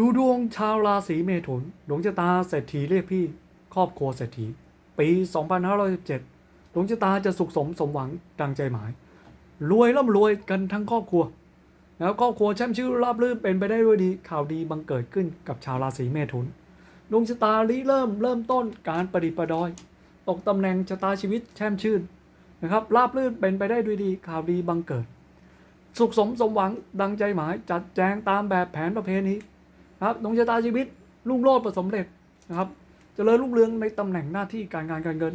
ดูดวงชาวราศีเมถุนดวงชะตาเศรษฐีเรียกพี่ ครอบครัวเศรษฐี ปี 2517ดวงชะตาจะสุขสมสมหวังดังใจหมาย รวยร่ำรวยกันทั้งครอบครัว แล้วครอบครัวแช่มชื่อราบรื่นเป็นไปได้ด้วยดี ข่าวดีบังเกิดขึ้นกับชาวราศีเมถุนดวงชะตาริเริ่มเริ่มต้นการประดิษฐ์ประดอย ตกตำแหน่งชะตาชีวิตแช่มชื่นนะครับราบรื่นเป็นไปได้ด้วยดีข่าวดีบังเกิด สุขสมสมหวังดังใจหมายจัดแจงตามแบบแผนประเพณี นะครับดวงชะตาชีวิตรุ่งโรจน์ประสบเร็จนะครับเจริญรุ่งเรืองในตำแหน่งหน้าที่การงานการเงิน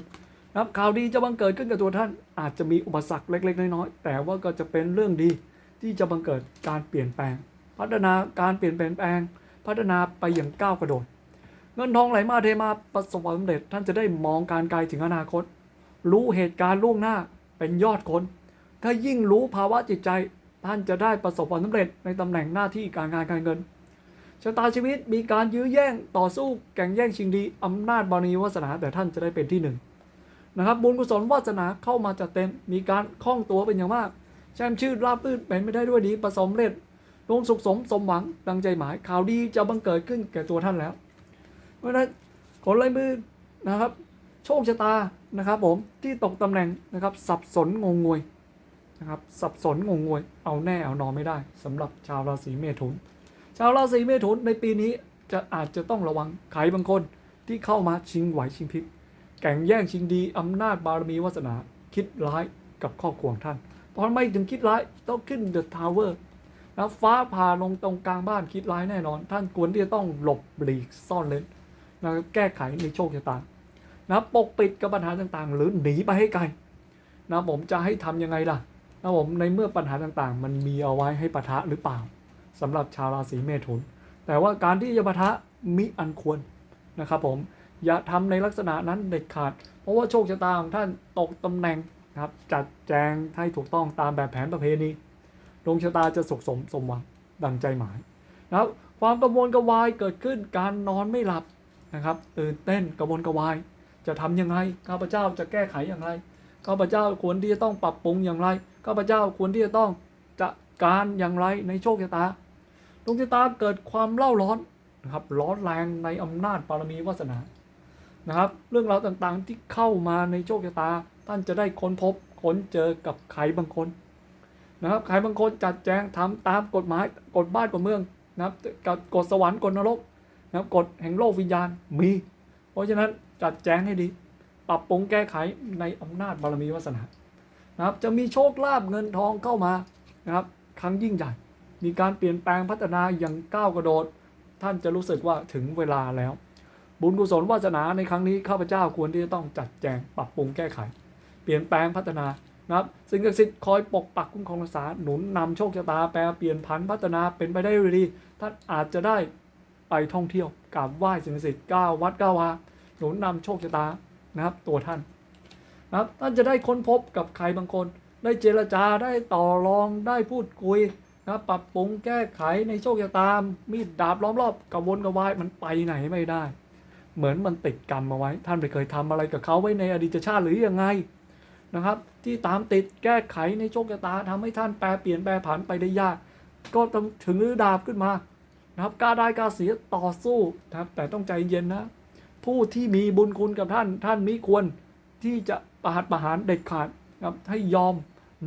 นะครับข่าวดีจะบังเกิดขึ้นกับตัวท่านอาจจะมีอุปสรรคเล็ก ๆ น้อยๆแต่ว่าก็จะเป็นเรื่องดีที่จะบังเกิดการเปลี่ยนแปลง พัฒนาการเปลี่ยนแปลง พัฒนาไปอย่างก้าวกระโดด เงินทองไหลมาเทมาประสบความสำเร็จท่านจะได้มองการไกลถึงอนาคต รู้เหตุการณ์ล่วงหน้าเป็นยอดคนถ้ายิ่งรู้ภาวะจิตใจ ท่านจะได้ประสบความสำเร็จในตำแหน่งหน้าที่การงานการเงิน ชะตาชีวิตมีการยื้อแย่งต่อสู้แข่งแย่งชิงดีอำนาจบารมีวาสนาแต่ท่านจะได้เป็นที่หนึ่งนะครับบุญกุศลวาสนาเข้ามาจัดเต็มมีการคล่องตัวเป็นอย่างมากแช่มชื่นราบรื่นเป็นไม่ได้ด้วยดีประสบเร็จดวงสุขสมสมหวังดังใจหมายข่าวดีจะบังเกิดขึ้นแก่ตัวท่านแล้ว เพราะฉะนั้นผลลายมือนะครับ โชคชะตานะครับ ผมที่ตกตำแหน่งนะครับ สับสนงงงวยนะครับ สับสนงงงวย เอาแน่เอานอนไม่ได้สำหรับชาวราศีเมถุน ชาวราศีเมถุนในปีนี้จะอาจจะต้องระวังใครบางคนที่เข้ามาชิงไหวชิงพริบแข่งแย่งชิงดีอำนาจบารมีวาสนาคิดร้ายกับครอบครัวงท่านตอนไม่ถึงคิดร้ายต้องขึ้นเดอะทาวเวอร์นะฟ้าผ่าลงตรงกลางบ้านคิดร้ายแน่นอน ท่านควรที่จะต้องหลบหลีกซ่อนเลนนะแก้ไขในโชคชะตานะปกปิดกับปัญหาต่างๆ หรือหนีไปให้ไกลนะผมจะให้ทำยังไงล่ะนะผมในเมื่อปัญหาต่างๆ มันมีเอาไว้ให้ปะทะหรือเปล่า สำหรับชาวราศีเมถุน แต่ว่าการที่จะปะทะมิอันควรนะครับผมอย่าทำในลักษณะนั้นเด็ดขาด เพราะว่าโชคชะตาของท่านตกตำแหน่งนะครับจัดแจงให้ถูกต้องตามแบบแผนประเพณีดวงชะตาจะสุขสมสมหวังดังใจหมายนะครับความกังวลกระวายเกิดขึ้นการนอนไม่หลับนะครับตื่นเต้นกระวนกระวาย จะทำยังไงข้าพเจ้าจะแก้ไขอย่างไรข้าพเจ้าควรที่จะต้องปรับปรุงอย่างไรข้าพเจ้าควรที่จะต้องจัดการอย่างไรในโชคชะตา ดวงชะตาเกิดความเล่าร้อนนะครับร้อนแรงในอำนาจบารมีวาสนานะครับ เรื่องราวต่างๆที่เข้ามาในโชคชะตา ท่านจะได้ค้นพบค้นเจอกับใครบางคนนะครับใครบางคนจัดแจงทำตามกฎหมายกฎบ้านกฎเมืองนะครับกับกฎสวรรค์กฎนรกนะครับกฎแห่งโลกวิญญาณมี เพราะฉะนั้นจัดแจงให้ดี ปรับปรุงแก้ไขในอำนาจบารมีวาสนานะครับจะมีโชคลาภเงินทองเข้ามานะครับครั้งยิ่งใหญ่ มีการเปลี่ยนแปลงพัฒนาอย่างก้าวกระโดด ท่านจะรู้สึกว่าถึงเวลาแล้ว บุญกุศลวาสนาในครั้งนี้ข้าพเจ้าควรที่จะต้องจัดแจงปรับปรุงแก้ไข เปลี่ยนแปลงพัฒนานะครับสิ่งศักดิ์สิทธิ์คอยปกปักคุ้มครองรักษาหนุนนำโชคชะตาแปลเปลี่ยนผันพัฒนาเป็นไปได้ด้วยดีท่านอาจจะได้ไปท่องเที่ยวกราบไหว้สิ่งศักดิ์สิทธิ์ก้าววัดก้าววาหนุนนำโชคชะตานะครับตัวท่านนะครับท่านจะได้ค้นพบกับใครบางคน ได้เจรจาได้ต่อรองได้พูดคุย นะครับปรับปรุงแก้ไขในโชคชะตามีดดาบล้อมรอบกระวนกระวายมันไปไหนไม่ได้ เหมือนมันติดกรรมมาไว้ ท่านไปเคยทำอะไรกับเขาไว้ในอดีตชาติหรือยังไงนะครับ ที่ตามติดแก้ไขในโชคชะตาทำให้ท่านแปลเปลี่ยนแปลผันไปได้ยาก ก็ต้องถึงฤดาบขึ้นมานะครับกล้าได้กล้าเสียต่อสู้นะครับ แต่ต้องใจเย็นนะ ผู้ที่มีบุญคุณกับท่าน ท่านมิควรที่จะประหัตประหารเด็ดขาดนะครับให้ยอม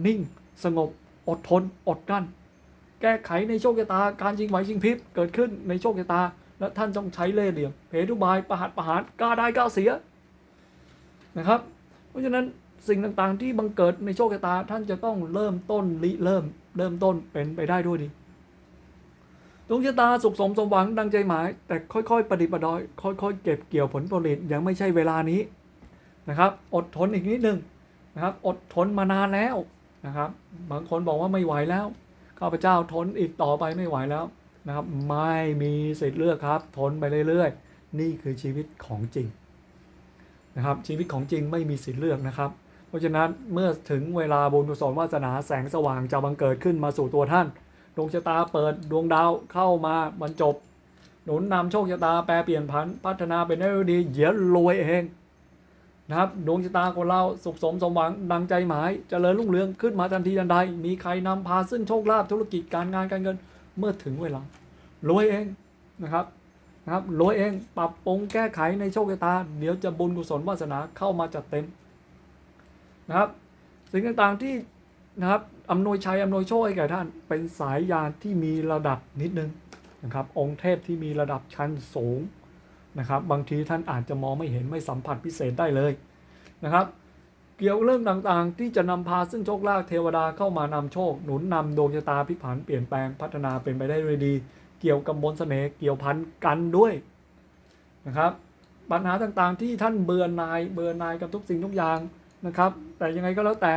นิ่ง สงบอดทนอดกั้น แก้ไขในโชคชะตา การชิงไหวชิงพริบเกิดขึ้นในโชคชะตา และท่านต้องใช้เล่ห์เหลี่ยมเพทุบายประหัตประหารกล้าได้กล้าเสียนะครับ เพราะฉะนั้นสิ่งต่างๆ ที่บังเกิดในโชคชะตาท่านจะต้องเริ่มต้นริเริ่มเริ่มต้นเป็นไปได้ด้วยดีดวงชะตาสุขสมสมหวังดังใจหมาย แต่ค่อยๆปฏิบัติดอย ค่อยๆ เก็บเกี่ยวผลผลิตยังไม่ใช่เวลานี้นะครับ อดทนอีกนิดนึงนะครับ อดทนมานานแล้วนะครับ บางคนบอกว่าไม่ไหวแล้ว ข้าพเจ้าทนอีกต่อไปไม่ไหวแล้วนะครับ ไม่มีสิทธิ์เลือกครับ ทนไปเรื่อยๆ นี่คือชีวิตของจริงนะครับ ชีวิตของจริงไม่มีสิทธิ์เลือกนะครับ เพราะฉะนั้นเมื่อถึงเวลาบุญกุศลวาสนาแสงสว่างจะบังเกิดขึ้นมาสู่ตัวท่านดวงชะตาเปิดดวงดาวเข้ามาบรรจบ หนุนนำโชคชะตาแปลเปลี่ยนผันพัฒนาเป็นได้ดีเดี๋ยวรวยเอง นะครับดวงชะตาของเราสุขสมสมหวังดังใจหมายจเจริญรุ่งเรืองขึ้นมาทันทีทันใด มีใครนำพาซึ่งโชคลาภธุรกิจการงานการเงินเมื่อถึงเวลารวยเองนะครับนะครับรวยเองปรับปรุงแก้ไขในโชคชะตา เดี๋ยวจะบุญกุศลวาสนาเข้ามาจัดเต็มนะครับ สิ่งต่างๆที่นะครับอำนวยชัยอำนวยโชคให้แก่ท่านเป็นสายยานที่มีระดับนิดนึงนะครับ องค์เทพที่มีระดับชั้นสูง นะครับ บางทีท่านอาจจะมองไม่เห็นไม่สัมผัสพิเศษได้เลยนะครับ เกี่ยวเรื่องต่างๆ ที่จะนำพาซึ่งโชคลาภเทวดาเข้ามานำโชค หนุนนำดวงชะตาพิผันเปลี่ยนแปลงพัฒนาเป็นไปได้ด้วยดี เกี่ยวกับมนต์เสน่ห์เกี่ยวพันกันด้วยนะครับ ปัญหาต่างๆที่ท่านเบื่อนายเบื่อนายกับทุกสิ่งทุกอย่างนะครับ แต่ยังไงก็แล้วแต่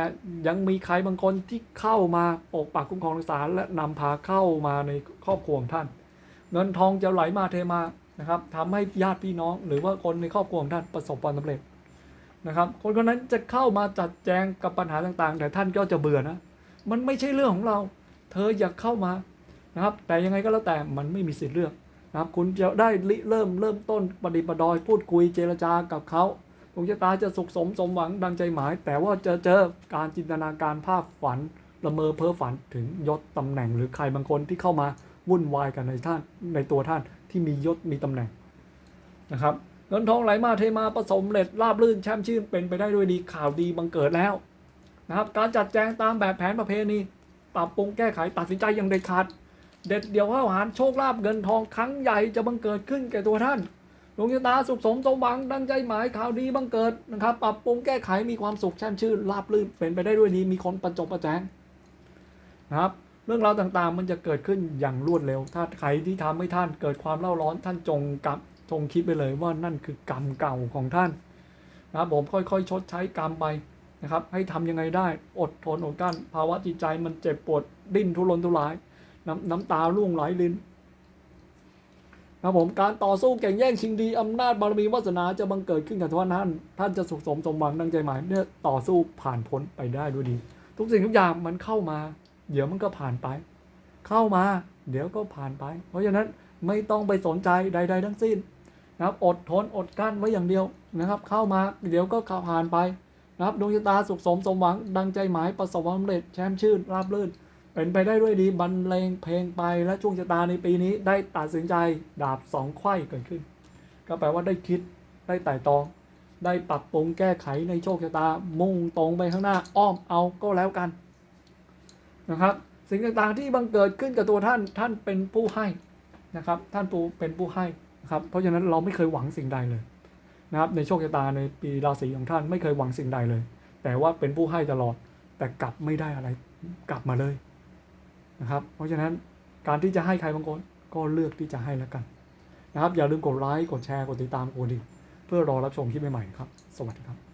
ยังมีใครบางคนที่เข้ามาปกปักคุ้มครองรักษาและนำพาเข้ามาในครอบครัวของท่าน เงินทองจะไหลมาเทมา นะครับทำให้ญาติพี่น้อง หรือว่าคนในครอบครัวของท่านประสบความสำเร็จนะครับ คนคนนั้นจะเข้ามาจัดแจงกับปัญหาต่างๆ แต่ท่านก็จะเบื่อนะ มันไม่ใช่เรื่องของเรา เธออยากเข้ามานะครับ แต่ยังไงก็แล้วแต่มันไม่มีสิทธิ์เลือกนะครับ คุณจะได้ริเริ่มเริ่มต้นปฏิปดอยพูดคุยเจรจากับเขาดวงชะตาจะสุขสมสมหวังดังใจหมาย แต่ว่าจะเจอการจินตนาการภาพฝันละเมอเพ้อฝันถึงยศตำแหน่งหรือใครบางคนที่เข้ามาวุ่นวายกันในท่านในตัวท่าน ที่มียศมีตำแหน่งนะครับเงินทองไหลมาเทมาประสมเร็จราบรื่นแช่มชื่นเป็นไปได้ด้วยดีข่าวดีบังเกิดแล้วนะครับ การจัดแจงตามแบบแผนประเพณีปรับปรุงแก้ไขตัดสินใจอย่างเด็ดขาด เด็ดเดี่ยวข้าวหารโชคลาภเงินทองครั้งใหญ่จะบังเกิดขึ้นแก่ตัวท่านดวงชะตาสุขสมสมหวังดังใจหมายข่าวดีบังเกิดนะครับ ปรับปรุงแก้ไขมีความสุขแช่มชื่นราบรื่นเป็นไปได้ด้วยดีมีคนประจบประแจงนะครับ รื่องราวต่างๆ มันจะเกิดขึ้นอย่างรวดเร็ว ถ้าใครที่ทำให้ท่านเกิดความเล่าร้อนท่านจงกับจงคิดไปเลยว่านั่นคือกรรมเก่าของท่านนะครับผมค่อยๆ ชดใช้กรรมไปนะครับ ให้ทำยังไงได้อดทนอดกั้นภาวะจิตใจมันเจ็บปวดดิ้นทุรนทุราย น้ำน้ำตาร่วงไหลลินนะครับผมการต่อสู้แข่งแย่งชิงดีอำนาจบารมีวาสนาจะบังเกิดขึ้นกับท่านท่านท่านจะสุขสมสมหวังดังใจหมายเมื่อต่อสู้ผ่านพ้นไปได้ด้วยดี ทุกสิ่งทุกอย่างมันเข้ามา เดี๋ยวมันก็ผ่านไป เข้ามา เดี๋ยวก็ผ่านไป เพราะฉะนั้นไม่ต้องไปสนใจใด ๆ ทั้งสิ้นนะครับ อดทนอดกั้นไว้อย่างเดียวนะครับ เข้ามาเดี๋ยวก็ผ่านไปนะครับดวงชะตาสุขสมสมหวังดังใจหมายประสบความสำเร็จแชมป์ชื่นราบรื่น เป็นไปได้ด้วยดีบรรเลงเพลงไปและช่วงชะตาในปีนี้ได้ตัดสินใจดาบสองไขว้เกิดขึ้น ก็แปลว่าได้คิดได้ไต่ตองได้ปรับปรุงแก้ไขในโชคชะตา มุ่งตรงไปข้างหน้าอ้อมเอาก็แล้วกัน นะครับ สิ่งต่างๆที่บังเกิดขึ้นกับตัวท่านท่านเป็นผู้ให้นะครับ ท่านผู้เป็นผู้ให้นะครับเพราะฉะนั้นเราไม่เคยหวังสิ่งใดเลยนะครับในโชคชะตาในปีราศีของท่านไม่เคยหวังสิ่งใดเลย แต่ว่าเป็นผู้ให้ตลอดแต่กลับไม่ได้อะไรกลับมาเลยนะครับ เพราะฉะนั้นการที่จะให้ใครบางคนก็เลือกที่จะให้แล้วกันนะครับ อย่าลืมกดไลค์กดแชร์กดติดตามกดดิเพื่อรอรับชมคลิปใหม่ๆครับ สวัสดีครับ